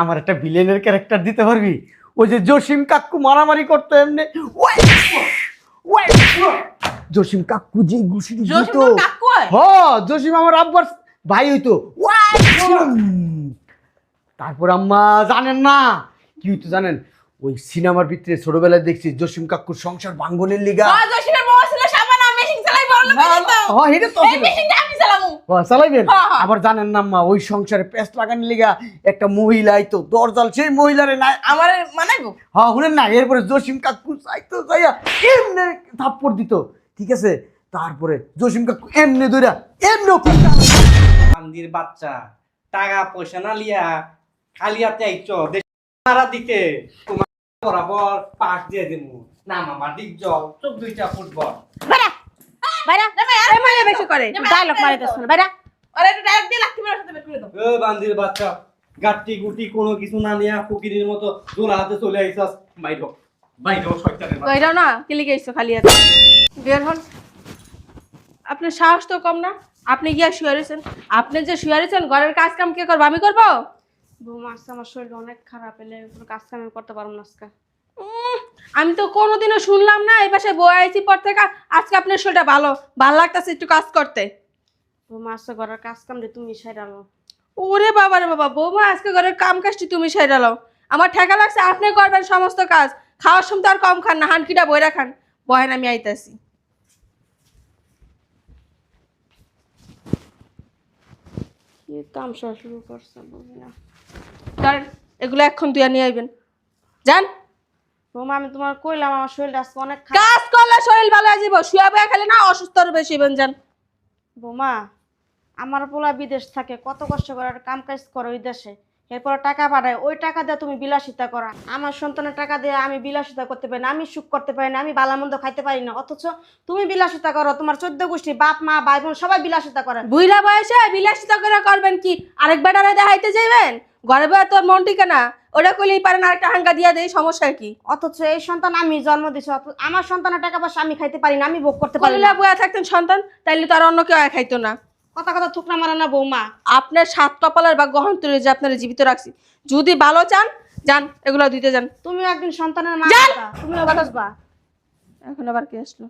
আমার একটা ভিলেনের ক্যারেক্টার দিতে পারবি? ওই যে জসিম কাকু মারামারি করতো এমনি! জসিম কাকু যে ঘুষি দিত হয়? হ জসিম আমার আব্বার ভাই হইতো। তারপর আম্মা জানেন না। কি হইতো জানেন? ওই সিনেমার ভিতরে ছোটবেলায় দেখছি জসিম কাকুর সংসার ভাঙ্গনের লিগা। জসিমের বউ ছিল সাবানা মেশিন চালাই বড় লোক হয়ে এটা তো চালামু। চালাইবেন? হ্যাঁ, হ্যাঁ। আবার জানেন না মা ওই সংসারে পেস্ট লাগানোর লিগা একটা মহিলা আইতো দরজাল সেই মহিলারে না আমার মানাইবো? হ্যাঁ। শুনেন না এরপরে জসিম কাকু চাইতো যাইয়া এমনি থাপ্পড় দিত ঠিক আছে? তারপরে জসিম কাকু এমনি ধইরা এমনি বান্দির বাচ্চা টাকা পয়সা না লিয়া খালি হাতে আইছ মারা দিতে তোমার বরাবর পাশ দিয়ে দিমু। না মামা ডিপ জল চোখ দুইটা ফুটবল। বাইরা বাইরা বেশি করে। ডায়লগ মারিতেছ না বাইরা আরে একটু ডাইরেক্ট দিয়ে লাগতে মেরে সাথে বের করে দাও। ও বান্দির বাচ্চা গাট্টি গুটি কোনো কিছু না নিয়া ফকিরের মতো জোলা হাতে চলে আইছাস। বাইর হ। শয়তানের বাচ্চা। কইরাও না কিলি গেছো খালি হাতে বের হন। আপনার সাহস তো কম না। আপনি গিয়া শুয়ে রয়েছেন আপনি যে শুয়ে রয়েছেন ঘরের কাজ কাম কে করব? আমি করব? বৌমা আজকে আমার শরীর অনেক খারাপ এলে কোনো কাজ কাম করতে পারব না আজকে। আমি তো কোনোদিনও শুনলাম না এই পাশে বই আইছি পর থেকে আজকে আপনার শরীরটা ভালো ভালো লাগতেছে একটু কাজ করতে। বৌমা আজকে ঘরের কাজ কাম দিয়ে তুমি সাইডালো ওরে বাবা রে বাবা বৌমা আজকে ঘরের কাম কাজটি তুমি সাইডালো আমার ঠেকা লাগছে আপনি করবেন সমস্ত কাজ। খাওয়ার সময় তো আর কম খান না হানকিটা বইরা খান। বহেন আমি আইতাছি। কি শুরু করছে বুঝি না এগুলো এখন তুই নিয়ে আইবেন। যান। বৌমা আমি তোমার কইলাম আমার শরীরটা আজকে অনেক কাজ করলে শরীর ভালো হয়ে যাবে শুয়ে বয়ে খেলে না অসুস্থ আরও বেশি হইবেন যান বৌমা আমার পোলা বিদেশ থাকে কত কষ্ট করে কাম কাজ করে ওই দেশে। এরপর টাকা পাঠায় ওই টাকা দিয়ে তুমি বিলাসিতা করা। আমার সন্তানের টাকা দিয়ে আমি বিলাসিতা করতে পারি না আমি সুখ করতে পারি না আমি বালামন্দ খাইতে পারি না। অথচ তুমি বিলাসিতা করো তোমার চোদ্দ গোষ্ঠী বাপ মা ভাই বোন সবাই বিলাসিতা করে। বুইরা বয়সে বিলাসিতা করে করবেন কি? আরেক বেটারে দেখাইতে যাইবেন? ঘরে বয়ে তোর মন টিকে না। ওটা কইলেই পারেন আরেকটা হাঙ্গা দিয়া দেই সমস্যা কি? অথচ এই সন্তান আমি জন্ম দিছি আমার সন্তানের টাকা পয়সা আমি খাইতে পারি না আমি ভোগ করতে পারি কলিলা না। বয়া থাকতেন সন্তান তাইলে তো আর অন্য কেউ আর খাইতো না। কথা কথা থুকনা মারে না বৌমা। আপনার সাত কপালের বা গহন তুলে যে আপনারা জীবিত রাখছি। যদি ভালো চান যান এগুলো দিতে যান। তুমিও একদিন সন্তানের মা তুমিও বাঁচবা এখন আবার কে আসলো?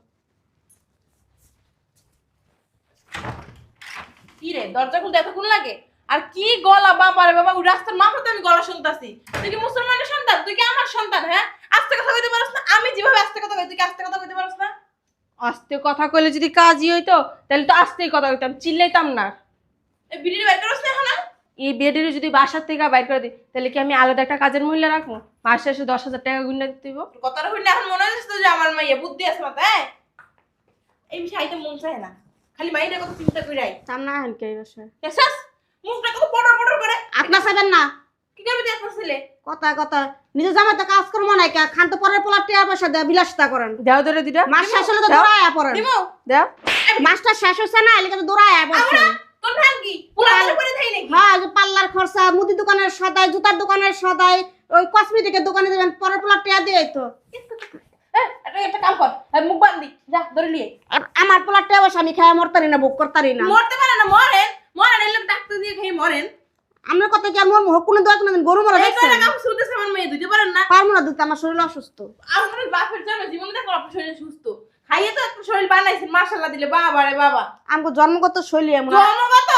কি রে দরজা খুলতে এতক্ষণ লাগে? আর কি গলা বাবা রে বাবা ওই রাস্তার মাথাতে আমি গলা শুনতাছি। তুই কি মুসলমানের সন্তান? তুই কি আমার সন্তান হ্যাঁ? আস্তে কথা কইতে পারছ না? আমি যেভাবে আস্তে কথা কই তুই কি আস্তে কথা কইতে পারছ না? আস্তে কথা কইলে যদি কাজই হইতো তাহলে তো আস্তেই কথা কইতাম চিল্লাইতাম না। এই বিড়ির বের করছ না এখন এই বেডের যদি বাসার থেকে বাইর করে দিই তাহলে কি আমি আলাদা একটা কাজের মহিলা রাখব? মাসে এসে দশ হাজার টাকা গুণা দিতে তোর কথাটা শুনে এখন মনে হচ্ছে তো যে আমার মাইয়া বুদ্ধি আছে মাথায় এই বিষয়ে আইতে মন চায় না। খালি মাইয়ের কথা চিন্তা কইরাই চাম না হেন কে বাসায়। মুখটা কত পড়র পড়র করে। আপনা সাবেন না। কি করবি আপনার ছেলে? কথা কথা নিজে জামাই তো কাজ করব না খান তো পরের পোলা টিয়া পয়সা দেয় বিলাসিতা করেন। দেও ধরে দিটা মাস শেষ হলে তো দৌড়ায় পড়েন। দেও। মাসটা শেষ হচ্ছে না এলিকে তো দৌড়ায় পড়ছেন হ্যাঁ খরচা মুদি দোকানের সদাই জুতার দোকানের সদাই ওই কসমেটিকের দোকানে দেবেন পরের পোলা টিয়া দিয়ে তো। আমার পোলা টিয়া পয়সা আমি খাই মরতারি না ভোগ করতারি না। মরতে পারে না মরেন। মরেন ডাক্তার দিয়ে খেয়ে মরেন। আমরা কত কি আমার মুখ কোনো দোয়া কোনোদিন গরু মরা এই দেখছেন? করে কাম শুনতেছে আমার মেয়ে? দিতে পারেন না। পারব না দিতে আমার শরীর অসুস্থ। আমার বাপের জন্য জীবনে দেখো আপনার শরীর সুস্থ। খাইয়ে তো একটা শরীর বানাইছেন মাশাল্লাহ দিলে বাবা রে বাবা। আমাকে জন্মগত শৈলী এমন জন্মগত?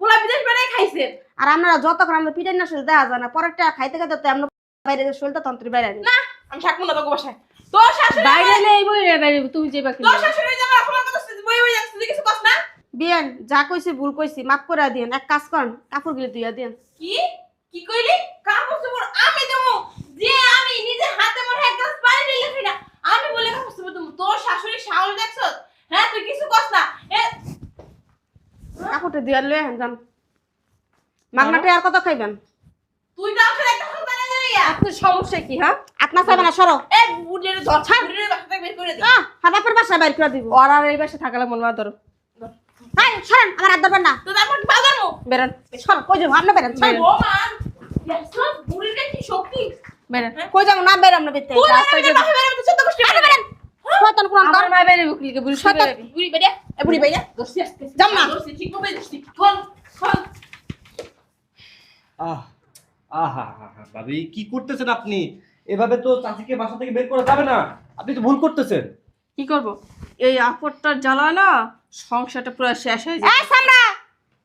পোলা বিদেশ বেড়াই খাইছেন। আর আমরা যতক্ষণ আমরা পিটাই না শরীর দেখা যায় না। পরেরটা খাইতে খাইতে তো আমরা বাইরে যে শরীরটা তন্ত্রী বাইরে না আমি থাকব না তোকে বাসায়। তোর শাশুড়ি বাইরে নেই বই রে বাইরে তুমি যে বাকি তোর শাশুড়ি যেমন অপমান করতেছিস বই বই যাচ্ছিস কিছু কস না? বিয়ান যা কইছি ভুল কইছি মাফ করে দিয়েন এক কাজ করেন কাপড় গুলি দুইয়া দিন কি? কি কইলি? কাপড় চোপড় আমি দেবো? যে আমি নিজে হাতে মনে এক গ্লাস পানি ঢেলে খাই না আমি বলে কাপড় চোপড় দেবো। তোর শাশুড়ি শাওল দেখছস হ্যাঁ তুই কিছু কস না। এ কাপড়টা দুইয়া লয়ে হেন যান। মাগনাটা আর কত খাইবেন? তুই তো আমার একটা সন্তান আছে আপনার সমস্যা কি হ্যাঁ? আপনা চাইবে না সরো। এ বুড়ির ধর বুড়ির বাসা থেকে বের করে দে। আহ হাত বাপের বাসায় বাইর করে দিব। ওর আর এই বাসে থাকালে মন মা ধরো। হাই সরেন আমার হাত ধরবেন না। তো তারপর বাজার মো বেরান। সর কই যাব? আপনি বেরেন সরেন। ও মা দেখছস বুড়ির কি শক্তি? বেরান। কই যাব? না বেতে রাস্তায় শয়তান বুকলিকে শয়তান। বুড়ি এ বুড়ি আসতে যাম না। ঠিক আহ আহা ভাবি করতেছেন আপনি? এভাবে তো চাচিকে বাসা থেকে বের করা যাবে না। আপনি তো ভুল করতেছেন। কি করব? এই আপদটার জ্বালা না সংসারটা পুরো শেষ হয়ে যায় এই সামরা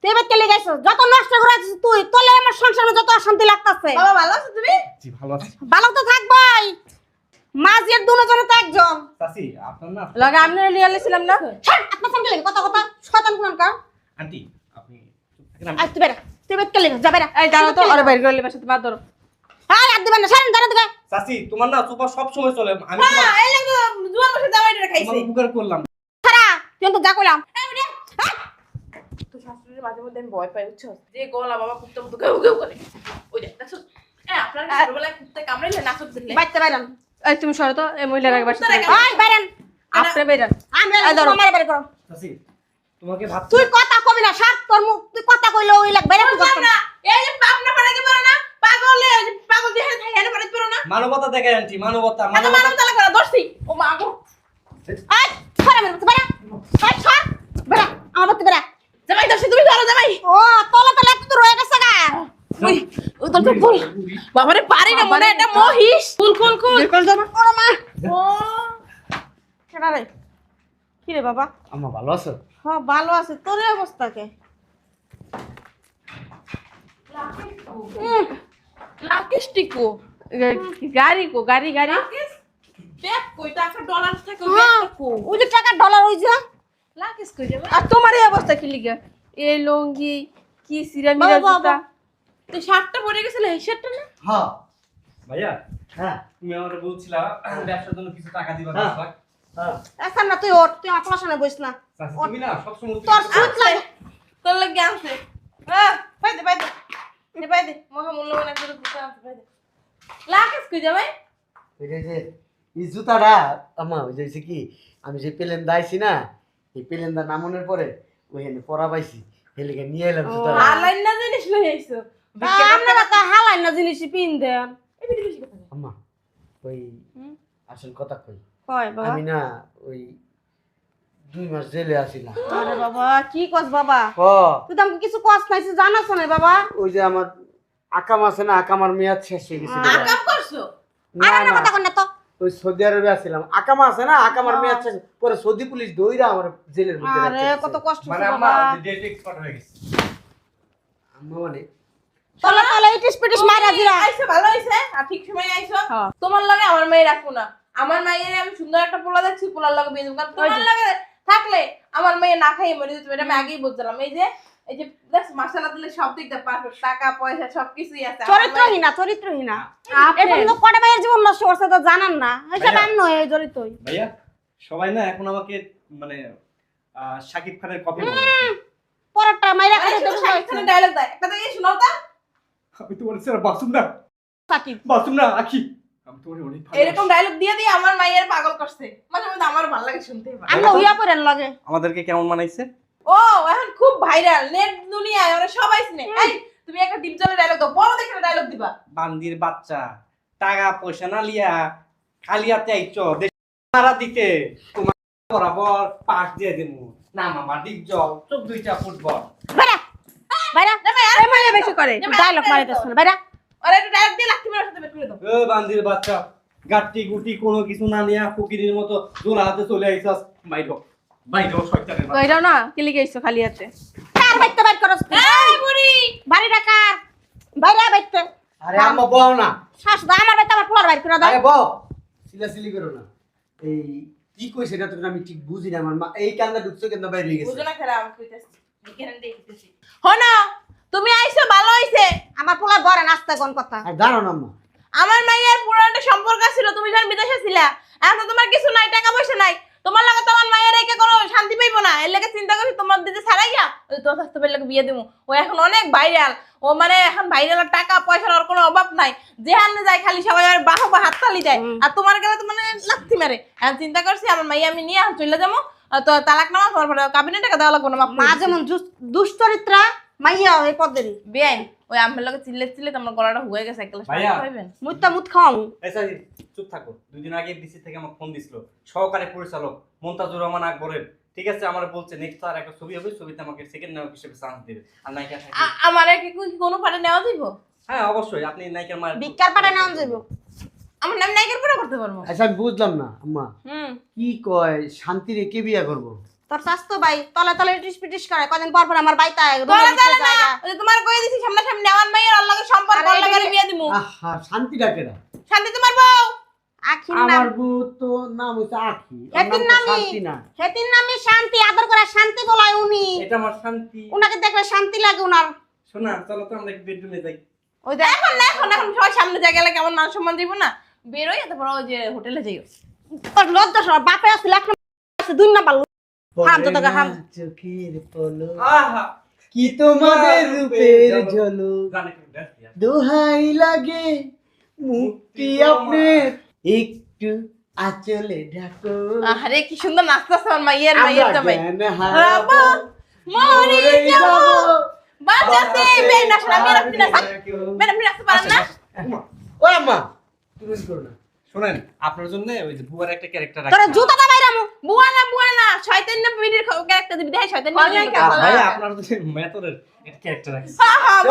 তুই এবার কেলে গেছো? যত নষ্ট করে আছিস তুই তোলে আমার সংসারে যত অশান্তি লাগতাছে। বাবা ভালো আছো তুমি? জি ভালো আছি। ভালো তো থাকবাই। মাঝের দুজনে তো একজন। চাচি আপনার না? লগে আমি লিয়ে আলেছিলাম না? আপনার সঙ্গে লেগে কথা কথা শয়তান কোন কার আন্টি আপনি আই তুই বেরা। তুই এবার কেলে যা বেরা। এই দাঁড়াও তো আরে বাইরে গেলে সাথে বাদ ধরো। আয় আর দিবেন না সারেন দাঁড়া দিবে। চাচি তোমার না সুপার সব সময় চলে। আমি হ্যাঁ তোমার- এই লাগো জুয়ান বসে জামাইটা খাইছে তোমার উপকার করলাম। তো যা কইলাম। তো শাশুড়ির মাঝে মধ্যে আমি ভয় পাই বুঝছ? যে গলা বাবা কুত্তে মতো কেউ কেউ করে। ওই দেখ দেখছ হ্যাঁ আপনার ছোটবেলায় কুত্তে কামড়াইলে নাচত দিলে বাইতে বাইরান। এই তুমি সরো তো এই মহিলার একবার সাথে কুত্তার বাইরান। আপনি বেরান আমরা ধরো। মারে বাইরে করো। তোমাকে ভাবতে তুই কথা কবি না সাত তোর মুখ। তুই কথা কইলে ওই লাগ বাইরে তুই না এই যে পাবনা পাড়াতে পারো না? পাগল দিয়ে থাকে হেনে পাড়াতে পারো না? মানবতা দেখায় আন্টি মানবতা মানবতা দর্শি ও মা গো আয় ছাড়া মেরে বাইরা আয় ছাড় বেরা আমার বাতি বেরা জামাই দর্শি তুমি ধরো জামাই ও তলা তলা তো রয়ে গেছে গা ওই ও তোর তো ফুল বাবারে পারি না মনে এটা মহিষ। ফুল ফুল ফুল ওরে মা। ও। কেডা রে? কি রে বাবা? আম্মা ভালো আছো? হ্যাঁ ভালো আছে। তোর অবস্থা কে? লাকেশ টিকো গাড়ি কো গাড়ি গাড়ি? দেখ কই টাকা ডলার থেকে হ্যাঁ, ওই যে টাকা ডলার ওই যে। লাকেশ কই আর তোমার এই অবস্থা কি লিগা? এই লঙ্গি কি সিরা জুতা? শার্টটা পরে গেছিলে? এই শার্টটা না? হ্যাঁ। ভাইয়া হ্যাঁ। তুমি আমাকে বলছিলা ব্যবসার জন্য কিছু টাকা দিবা হ্যাঁ। দশ লাখ। হ্যাঁ এখন না তুই ওর তুই আপনার সামনে বইস না। তুমি না সবসময় তোর অতিরিক্ত- সুদ লাগে তোর লাগে হ্যাঁ একটা জুতা পাইদে লাকেশ কই যাবে? এটা যে এই জুতাটা আমা ওই যে কি আমি যে প্লেন দাইছি না এই প্লেন দা নামনের পরে ওইখানে পরা পাইছি হেলিকে নিয়ে এলাম জুতাটা। আলাইন না জিনিস লই আইছো? আপনারা তো হালাই না জিনিস পিন দেন। এই বেশি বেশি কথা আম্মা ওই আসল কথা কই? কয় বাবা? আমি না ওই দুই মাস জেলে আছিলাম আরে বাবা কি কস বাবা? ও তুই তো আমাকে কিছু কস নাইছিস জানাস না বাবা? ওই যে আমার আকাম আছে না আকামার মেয়াদ শেষ হয়ে গেছে আর করছ? আরে না না। কথা কন না তো। ওই সৌদি আরবে আছিলাম। আকামা আছে না আকামার মেয়াদ শেষ পরে সৌদি পুলিশ দইরা আমার জেলের মধ্যে আরে কত কষ্ট মানে হচ্ছে ডেট এক্সপার্ট হয়ে গেছে। আম্মা মানে তলে তলে ইটিস পিটিস মারা দিলা আইছো ভালো হইছে? আর ঠিক সময় আইছো হ্যাঁ। তোমার লাগে আমার মেয়ে রাখব না। আমার মায়ের আমি সুন্দর একটা পোলা দেখছি পোলার লাগে বিয়ে দেবো। তোমার লাগে থাকলে আমার মেয়ে না খাইয়ে মরে যেত এটা আমি আগেই বুঝলাম এই যে এই যে দেখ দিলে সব দিক পারফেক্ট টাকা পয়সা সবকিছুই আছে চরিত্রহীনা চরিত্রহীনা। আপনি তো কটা মেয়ের জীবন নষ্ট করছে তো জানান না। হিসাব ভাইয়া। নয় এই জড়িতই। ভাইয়া সবাই না এখন আমাকে মানে শাকিব খানের কপি বলে পরেরটা মাইরা দেবো শাকিব খানের ডায়লগ দেয়। একটা দেখে শোনাও তা। আমি তোমার স্যার বাসুম না। সাকিব বাসুম না আখি আমি তোমার অনেক। এরকম ডায়লগ দিয়ে দিয়ে আমার মায়ের পাগল করছে। মাঝে মধ্যে আমার ভালো লাগে শুনতে আমরা হইয়া পড়েন লাগে। আমাদেরকে কেমন মানাইছে? ও এখন খুব ভাইরাল নেট দুনিয়ায় ওরা সবাই চিনে। এই তুমি একটা ডিপ জলের ডায়লগ দাও বড় দেখে ডায়লগ দিবা। বান্দির বাচ্চা টাকা পয়সা না লিয়া খালি হাতে আইছ দেশ মারা দিতে। তোমার বরাবর পাশ দিয়ে দিমু। না মামা ডিপ জল চোখ দুইটা ফুটবল। বাইরা বাইরা মাইয়া বেশি করে। ডায়লগ মারিতেছ না বাইরা। ওরা একটা ডায়লগ দিয়ে লাকি মেরে সাথে বের করে দাও। এ বান্দির বাচ্চা গাট্টি গুটি কোনো কিছু না নিয়া ফকিরের মতো দোলা হাতে চলে আইছাস। বাইর হ। শয়তানের বাচ্চা। কইরাও না কি লিগে আইছো খালি হাতে। কার বাইতে বাইর করছ এই বুড়ি! বাড়ি ডাকা বাইরা বাইতে আরে আম্মা বও না। শাশ দা আমার বাইতে আমার পোলার বাইর করে দাও। আরে বও সিলাসিলি করো না। এই কি কই সেটা তো আমি ঠিক বুঝি না আমার মা এই কান্দা ঢুকছো কেন বাইরে গেছে? বুঝো না খেলা আমি কইতাছি। এখানে দেখতেছি। হনা তুমি আইছো ভালো হইছে। আমার পোলার বরে নাস্তা কোন কথা? আর দাঁড়াও আম্মা। আমার মাইয়ের পুরানো সম্পর্ক ছিল তুমি যখন বিদেশে ছিলা এখন তোমার কিছু নাই টাকা পয়সা নাই। তোমার লাগে তোমার মায়ের রেখে কোনো শান্তি পাইবো না। এর লাগে চিন্তা করছি তোমার দিদি ছাড়াইয়া ওই স্বাস্থ্য পেলে বিয়ে দেবো ও এখন অনেক ভাইরাল ও মানে এখন ভাইরাল টাকা পয়সার ওর কোনো অভাব নাই। যে যায় খালি সবাই আর বাহ বা হাততালি দেয়। আর তোমার গেলে তো মানে লাথি মারে। এখন চিন্তা করছি আমার মাইয়া আমি নিয়ে চলে যাব। তো তালাক নামা তোমার পরে কাবিনে টাকা দেওয়া লাগবে না মা যেমন দুশ্চরিত্রা মাইয়া এই বেআইন। ওই আমার লগে চিল্লে চিল্লে তোমার গলাটা হয়ে গেছে খাইবেন? মুত্তা মুত খাওয়াম। সাজিদ, চুপ থাকো। দুদিন আগে ডিসি থেকে আমাকে ফোন দিছিল। সহকারী পরিচালক মন্তাজুর রহমান আকবরের। ঠিক আছে আমার বলছে নেক্সট আর একটা ছবি হবে ছবিতে আমাকে সেকেন্ড নায়ক হিসেবে চান্স দেবে। আর নায়িকা আমার কি কোনো পারে নেওয়া দিব হ্যাঁ অবশ্যই। আপনি নায়িকার মায়ের ভিক্ষার পাটা নাম যাব আমার নাম নায়কের পরে করতে পারব। আচ্ছা আমি বুঝলাম না আম্মা। হুম। কি কয় শান্তি রেখে বিয়া করব? তোর স্বাস্থ্য ভাই তলে তলে টিস পিটিস করে। কদিন পর পর আমার বাইতা তোরা জানে না ওই তোমার কই দিছি সামনে সামনে আমার মাইয়ের আল্লাহর সম্পর্ক আরে আল্লাহ করে এটা- বিয়ে দিমু। আহা শান্তি ডাকে না শান্তি তোমার বউ। আখির নাম আমার বউ তো নাম হচ্ছে আখি। হেতির নামই। শান্তি না। হেতির নামে শান্তি আদর করে শান্তি বলায় উনি। এটা আমার শান্তি। উনাকে দেখলে শান্তি লাগে উনার। শোনা চলো তো আমরা বেডরুমে যাই। ওই দেখ এখন না এখন এখন সবার সামনে যা গেলে কেমন মান সম্মান দিব না? বেরোই তারপর ওই যে হোটেলে যাইও। তোর লজ্জা সর বাপে আছে দুই তো তোকে হারাম। চোখের পলো আহা। কি তোমাদের রূপের ঝলক। দোহাই লাগে মুক্তি একটু আচলে ঢাকো। আরে কি সুন্দর নাচতেছে আমার মাইয়ের মাইয়ের জামাই। জ্ঞান রাবা, মরে যাব। বাঁচাতে বেন পারেন না ও আম্মা। শোনেন আপনার জন্য ওই যে বুয়ার একটা ক্যারেক্টার তোর রাখছি জুতাটা বাইরামু বুয়া না বুয়া না। শয়তান না বিড়ির ক্যারেক্টার দিবি। শয়তান না ভাই আপনার মেথরের একটা ক্যারেক্টার হ্যাঁ হ্যাঁ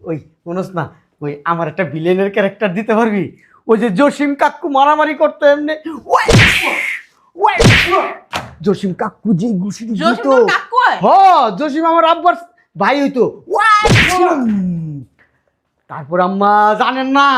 ওই শুনোস না ওই আমার একটা ভিলেনের ক্যারেক্টার দিতে পারবি? ওই যে জসিম কাকু মারামারি করতো এমনি। ওই, ওই। জসিম কাকু যে ঘুষি দিত। জোশ তো কাকু হ জসিম আমার আব্বার ভাই হইতো। ওয়াই! তারপর আম্মা জানেন না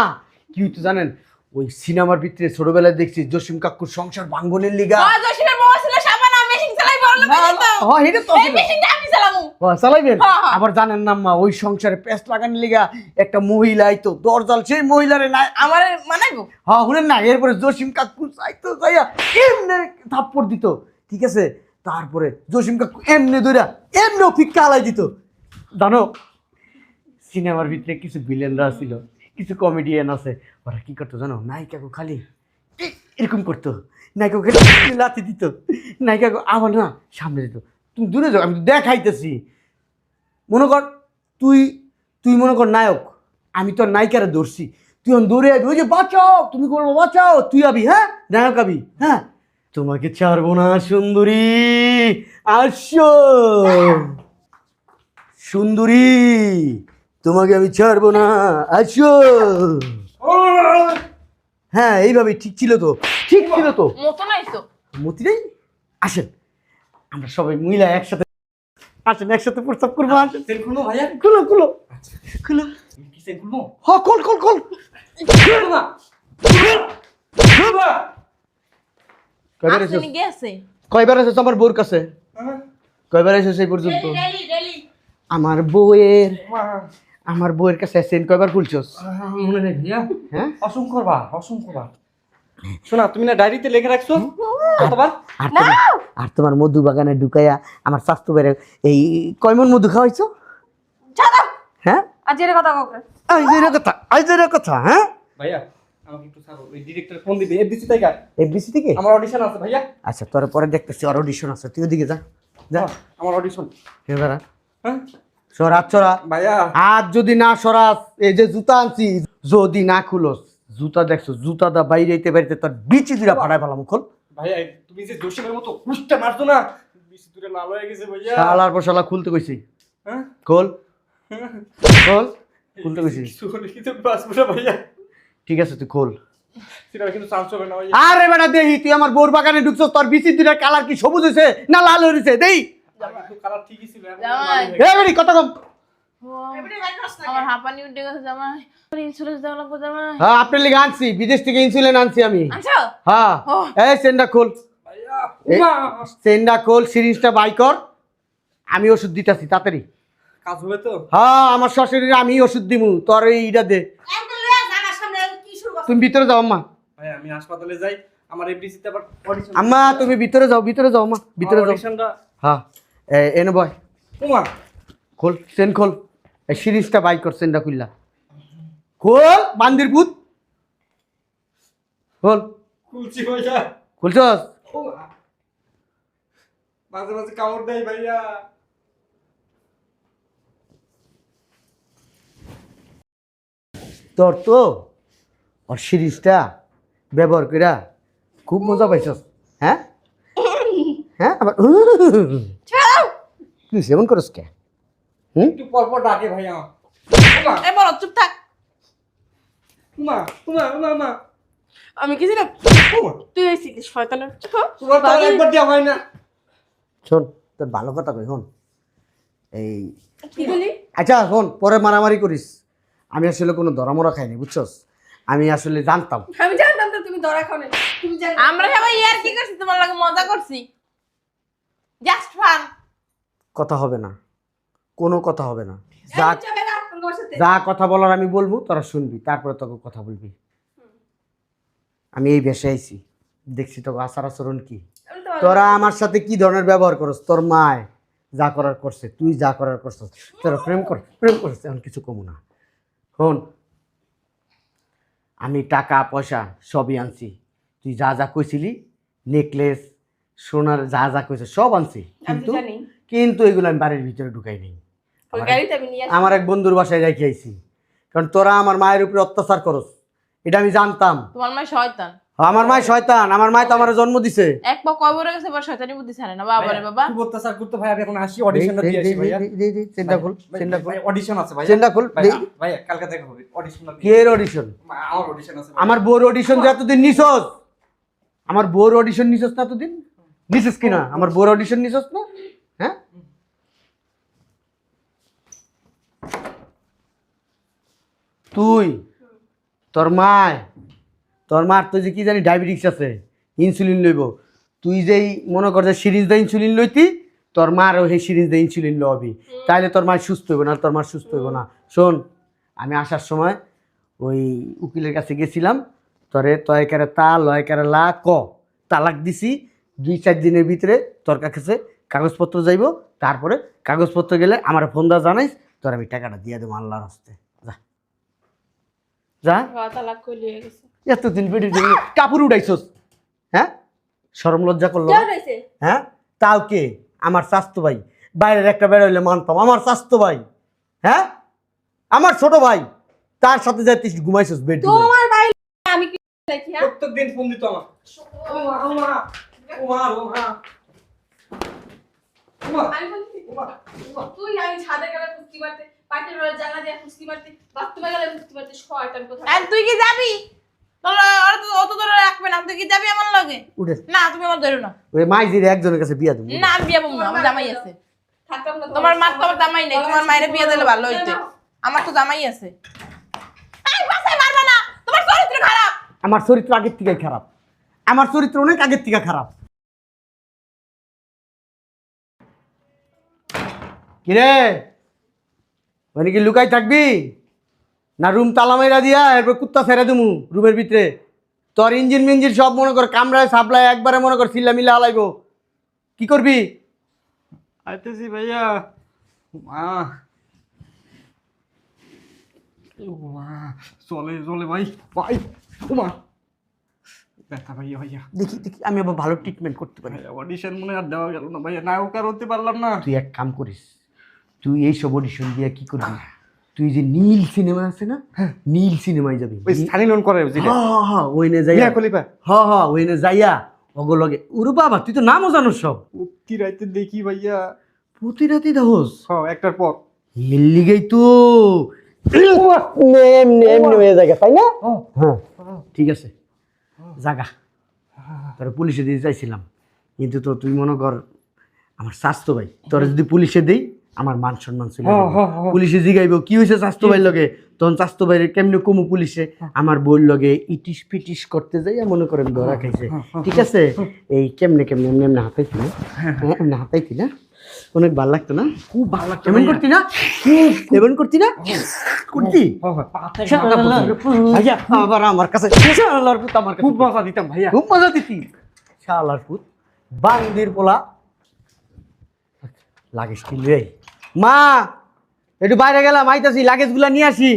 কি হইতো জানেন? ওই সিনেমার ভিতরে ছোটবেলায় দেখছি জসিম কাকুর সংসার ভাঙ্গনের লিগা। হ্যাঁ জোশিমের বউ ছিল সাবানা মেশিন চালাই বড় লোক হয়ে হ্যাঁ এটা তো এই। মেশিনটা আমি চালামু ও, চালাইবেন? হ্যাঁ, হ্যাঁ। আবার জানেন না মা ওই সংসারে পেস্ট লাগানোর লিগা একটা মহিলা আইতো দরজাল সেই মহিলারে নাই আমার মানাইবো? হ্যাঁ শুনেন না এরপরে জসিম কাকু চাইতো যাইয়া এমনি থাপ্পড় দিত ঠিক আছে? তারপরে জসিম কাকু এমনি ধইরা এমনি ফিক্কা আলাই দিত। জানো সিনেমার ভিতরে কিছু ভিলেনরা ছিল। কিছু কমেডিয়ান আছে। ওরা কি করতো জানো? নায়িকাকে খালি এরকম করতো। নায়িকাকে খালি লাথি দিত। নায়িকাকে আবার না সামনে দিত। তুমি দূরে যাও, আমি তো দেখাইতেছি। মনে কর, তুই তুই মনে কর নায়ক। আমি তো নায়িকারে ধরছি। তুই এখন দৌড়ে আবি। ওই যে বাঁচাও! তুমি করব বাঁচাও! তুই আবি হ্যাঁ? নায়ক আবি হ্যাঁ? তোমাকে ছাড়বো না, সুন্দরী। আসো। সুন্দরী। তোমাকে আমি ছাড়বো না আসো। হ্যাঁ এইভাবে ঠিক ছিল তো ঠিক ছিল তো। মতো নাইছো মতি নেই? আসেন আমরা সবাই মহিলা একসাথে আসেন একসাথে প্রস্তাব করব আসেন। ভাইয়া? খুলো খুলো। খুলো। কি সেল খুলবো? হ কল কল কল খুলবো না। খুলবো কয়বার এসেছ কয়বার এসেছ আমার বউর কাছে? হ্যাঁ? কয়বার এসেছ এই পর্যন্ত? আমার বউয়ের আমার বউয়ের কাছে এসেন কয়বার খুলছস? মনে নেই ভাইয়া। হ্যাঁ? অসংখ্য বার অসংখ্য বার শোনা তুমি না ডায়েরিতে লিখে রাখছো? কতবার? আর তোমার আর তোমার মধু বাগানে ঢুকাইয়া আমার স্বাস্থ্য বেড়ে এই কয়মন মধু খাওয়াইছো? হ্যাঁ? আজ এর কথা কাউকে আই যে কথা আই যে কথা হ্যাঁ? ভাইয়া আমাকে একটু ছাড়ো। ওই ডিরেক্টর ফোন দিবে এফডিসি থেকে। এফবিসি থেকে? আমার অডিশন আছে ভাইয়া। আচ্ছা তোর পরে দেখতেছি আর অডিশন আছে। তুই ওদিকে যা। যা। আমার অডিশন হে দাঁড়া। হ্যাঁ? সরাত সরা ভাইয়া। আজ যদি না সরাস এই যে জুতা আনছি যদি না খুলোস জুতা দেখছ জুতা দা বাইরে বাড়িতে তোর বিচি ফাটাই ফেলাম খোল ভাইয়া তুমি যে জোশের মতো পুষতে মারছো না বেশি দূরে লাল হয়ে গেছে ভাইয়া। শালার পর শালা খুলতে কইছি। হ্যাঁ? খোল। খোল। খুলতে কইছি। কিন্তু বাঁচবো না ভাইয়া। ঠিক আছে তুই খোল। আরে বেটা দেহি তুই আমার বোর বাগানে ঢুকছো তোর বিচি দুরা কালার কি সবুজ হয়েছে না লাল হয়েছে দেই। হয়ে কম। হ্যাঁ আপনার লিগে আনছি বিদেশ থেকে ইনসুলিন আনছি আমি। হ্যাঁ। এই সেন্ডা খোল। ভাইয়া এ- উমা! সেন্ডা খোল সিরিজটা বাই কর। আমি ওষুধ দিতেছি তাড়াতাড়ি। কাজ হবে তো? হ্যাঁ আমার আমি ওষুধ দিমু তোর এইটা দে। আমার সামনে কি শুরু করছিস? তুমি ভিতরে যাও আম্মা আমি হাসপাতালে যাই আমার এফডিসিতে আবার অডিশন আম্মা তুমি ভিতরে যাও ভিতরে যাও আম্মা ভিতরে যাও। হ্যাঁ। এনে বয়। খোল সেন খোল। এই সিরিজটা বাই কর সেনটা খুললা। খোল বান্দির পুত। খোল। খুলছি ভাইয়া। খুলছস? মাঝে মাঝে কামড় দেয় ভাইয়া। তোর তো ওর সিরিজটা ব্যবহার কইরা খুব মজা পাইছস। হ্যাঁ? হ্যাঁ? আবার তুই সেমন করস কে? হুম? একটু পর পর ডাকে ভাইয়া। উমা। এই বড় চুপ থাক। উমা উমা উমা উমা। আমি কি ছিলাম? উমা। তুই হয়েছিলিস শয়তানের তোমার তো আর একবার দেওয়া হয় না। শোন তোর ভালো কথা কই শোন। এই কি বলি? আচ্ছা শোন পরে মারামারি করিস। আমি আসলে কোনো ধরামরা খাইনি বুঝছস? আমি আসলে জানতাম। আমি জানতাম তো তুমি ধরা খাও নাই। তুমি জানো আমরা সবাই ইয়ার কি করছি? তোমার লাগে মজা করছি। জাস্ট ফান কথা হবে না। কোনো কথা হবে না। যা যা কথা বলার আমি বলব তোরা শুনবি তারপরে তোকে কথা বলবি। আমি এই বেশে আইছি। দেখছি তোকে আচার আচরণ কি। তোরা আমার সাথে কি ধরনের ব্যবহার করস? তোর মায় যা করার করছে তুই যা করার করছিস তোরা প্রেম কর প্রেম করছিস এখন কিছু কমু না। শোন আমি টাকা পয়সা সবই আনছি। তুই যা যা কইছিলি নেকলেস সোনার যা যা কইছে সব আনছি। কিন্তু কিন্তু এগুলো আমি বাড়ির ভিতরে ঢুকাই নেই। ওই গাড়িতে আমি নিয়ে আসি। আমার এক বন্ধুর বাসায় রেখে আইছি। কারণ তোরা আমার মায়ের উপরে অত্যাচার করস। এটা আমি জানতাম। তোমার মা শয়তান। আমার মায় শয়তান। আমার মায় তো আমার জন্ম দিছে। এক পা কবরে গেছে বা শয়তানি বুদ্ধি ছাড়ে না। বাবা রে বাবা। খুব অত্যাচার করতে ভাই আমি এখন আসি অডিশনটা দিয়ে আসি ভাইয়া। চিন্তা খুল চিন্তা খুল। অডিশন আছে ভাইয়া। চিন্তা খুল ভাইয়া ভাইয়া কালকে দেখা হবে। অডিশনটা কে এর অডিশন আমার অডিশন আছে আমার বোর অডিশন যে এতদিন নিছস? আমার বোর অডিশন নিছস না এতদিন? নিছস কিনা? আমার বোর অডিশন নিছস না? হ্যাঁ? তুই তোর মায় তোর মার তো যে কি জানি ডায়াবেটিস আছে ইনসুলিন লইব। তুই যেই মনে কর যে সিরিজ দা ইনসুলিন লইতি তোর মারও সেই সিরিজ দা ইনসুলিন লবি তাইলে তোর মার সুস্থ হইব না তোর মার সুস্থ হইব না। শোন আমি আসার সময় ওই উকিলের কাছে গেছিলাম তরে তয়কারে তা লয়কারে লা ক তালাক দিছি দুই চার দিনের ভিতরে তোর কাছে কাগজপত্র যাইব তারপরে কাগজপত্র গেলে আমার ফোন দা জানাইস তোর আমি টাকাটা দিয়ে দেবো আল্লাহর হস্তে। যা। যা। এতদিন পেটে কাপড় উঠাইছস। হ্যাঁ? শরম লজ্জা করল হ্যাঁ? তাও কে? আমার স্বাস্থ্য ভাই। বাইরের একটা বেরোইলে মানতাম। আমার স্বাস্থ্য ভাই। হ্যাঁ? আমার ছোট ভাই। তার সাথে যাই তুই ঘুমাইছস বেড তোমার বাইরে আমি কি হ্যাঁ? প্রত্যেকদিন ফোন দিত আমার তুই আমি ছাদে গেলে কুস্তি মারতে পাখির রয়ে জানা দিয়ে কুস্তি মারতে বাথরুমে গেলে কুস্তি মারতে শয়তান কোথায়? তুই কি যাবি? তো অত ধরে রাখবে না। তুই কি যাবি আমার লগে? না তুমি আমার ধরো না। ওই মাইজির একজনের কাছে বিয়া দেবো। না আমি বিয়ে আমার জামাই আছে। তোমার মা তো আমার জামাই নেই। তোমার মায়ের বিয়ে দিলে ভালো হইতো। আমার তো জামাই আছে। এই না। তোমার চরিত্র খারাপ। আমার চরিত্র আগের থেকে খারাপ। আমার চরিত্র অনেক আগের থেকে খারাপ। কিরে? মানে কি লুকাই থাকবি? না রুম তালা মেরা দিয়া এরপর কুত্তা ছেড়ে দিমু রুমের ভিতরে। তোর ইঞ্জিন মিঞ্জিন সব মনে কর কামড়ায় সাপ্লাই একবারে মনে কর চিল্লা মিল্লা হালাইব। কি করবি? আইতেছি ভাইয়া। মা। চলে চলে ভাই ভাই ব্যথা ভাইয়া ভাইয়া। দেখি দেখি আমি আবার ভালো ট্রিটমেন্ট করতে পারি। অডিশন মনে আর দেওয়া গেল না ভাইয়া নায়ক আর হতে পারলাম না। তুই এক কাম করিস তুই এই সব অডিশন দিয়ে কি করবি? তুই যে নীল সিনেমা আছে না? নীল সিনেমায় যাবি। ওই সানি লোন করে যেটা হ্যাঁ হ্যাঁ হ্যাঁ ওইনে যাইয়া। খলিফা। হ্যাঁ হ্যাঁ ওইনে যাইয়া ওগো লগে ওরে বাবা তুই তো নামও জানোস সব। প্রতি রাইতে দেখি ভাইয়া। প্রতি রাতে দাহস হ্যাঁ একটার পর। এর লিগেই তো। এমনি এমনি হয়ে জায়গা তাই না? হ্যাঁ। ঠিক আছে। জাগা। তোরা পুলিশে দিয়ে চাইছিলাম কিন্তু তো তুই মনে কর আমার স্বাস্থ্য ভাই তোরা যদি পুলিশে দেই আমার মান সম্মান ছিল হ্যাঁ, হ্যাঁ, হ্যাঁ। পুলিশে জিগাইব কি হয়েছে স্বাস্থ্য ভাই লগে? তখন স্বাস্থ্য ভাইয়ের কেমনে কমু পুলিশে? আমার বই লগে ইটিস পিটিস করতে যাই মনে করেন ধরা খাইছে। ঠিক আছে? এই কেমনে কেমনে এমনি এমনি হাতাইতি না? হ্যাঁ এমনি হাতাইতি না? অনেক ভালো লাগতো না? খুব ভালো লাগছে এমন করতি না? এমন করতি না? করতি? ভাইয়া আবার আমার কাছে শালার পুত আমার খুব মজা দিতাম ভাইয়া। খুব মজা দিতি। শালার পুত বান্দির পোলা। লাগেজ কিনবে মা একটু বাইরে গেলাম আইতাছি লাগেজগুলা নিয়ে আসি।